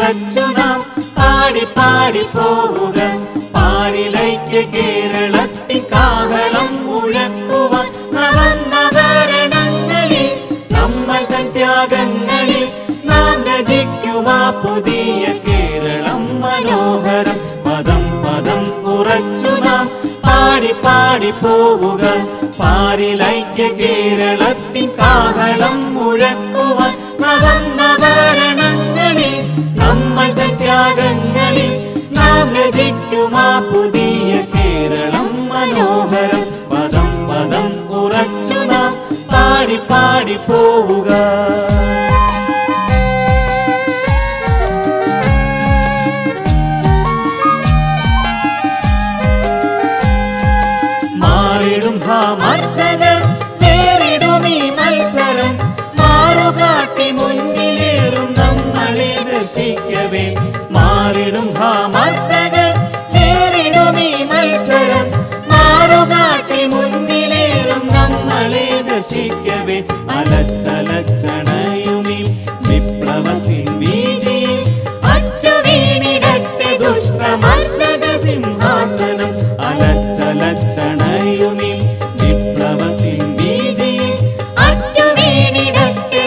ഉറച്ചു നാം പാടി പാടി പോവുക. പാരിലൈക്യ കേരളത്തിൻ കാഹളം മുഴക്കുവാൻ നവന്നവരണങ്ങളിൽ നമ്മൾ തൻ നാം രചിക്കുവാ പുതിയ കേരളം മനോഹരം. പദം പദം ഉറച്ചു നാം പാടി പാടി പോവുക. പാരിലൈക്യ കേരളത്തിൻ കാഹളം മുഴക്കുവാൻ നവന്നവരണങ്ങളിൽ രചിക്കുമാ പുതിയ കേരളം മനോഹരം. പദം പദം ഉറച്ചു നാം പാടി പാടി പോവുക. അലച്ചലച്ചണയുമി വിപ്ലവത്തിൻ വീതിയിൽ അറ്റു വീണിടട്ടെ ദുഷ്ടമർദ്ദക സിംഹാസനം. അലച്ചലച്ചണയുമി വിപ്ലവത്തിൻ വീതിയിൽ അറ്റു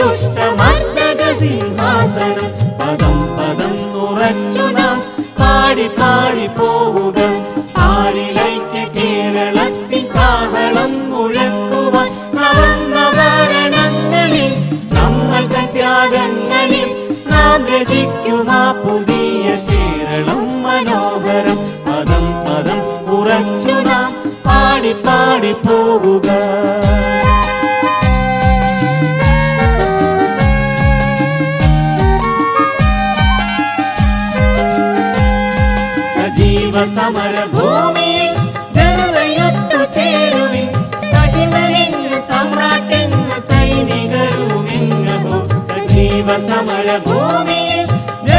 ദുഷ്ടമർദ്ദക സിംഹാസനം. പദം പദം ഉറച്ചു പാടി പാടി പോവുക. രചിക്കുമാ പുതിയ കേരളം മനോഹരം. പദം പദം ഉറച്ചു നാം പാടി പാടി പോവുക. സജീവ സമര ഭൂമിയിൽ സജീവ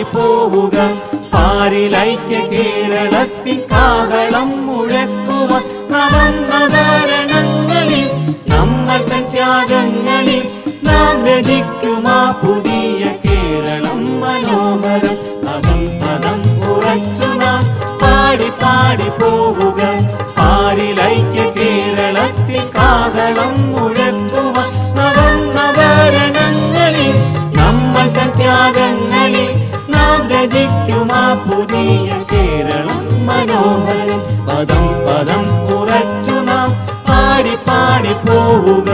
പാടി പോവുക. പാരിലൈക്യ കേരളത്തിൻ കാഹളം മുഴക്കുവാൻ നവന്നവരണങ്ങളിൽ നമ്മൾ തൻ ത്യാഗങ്ങളിൽ നാം രചിക്കുമാ പുതിയ രചിക്കുമാ പുതിയ കേരളം മനോഹരം. പദം പദം ഉറച്ചു നാം പാടി പാടി പോവുക.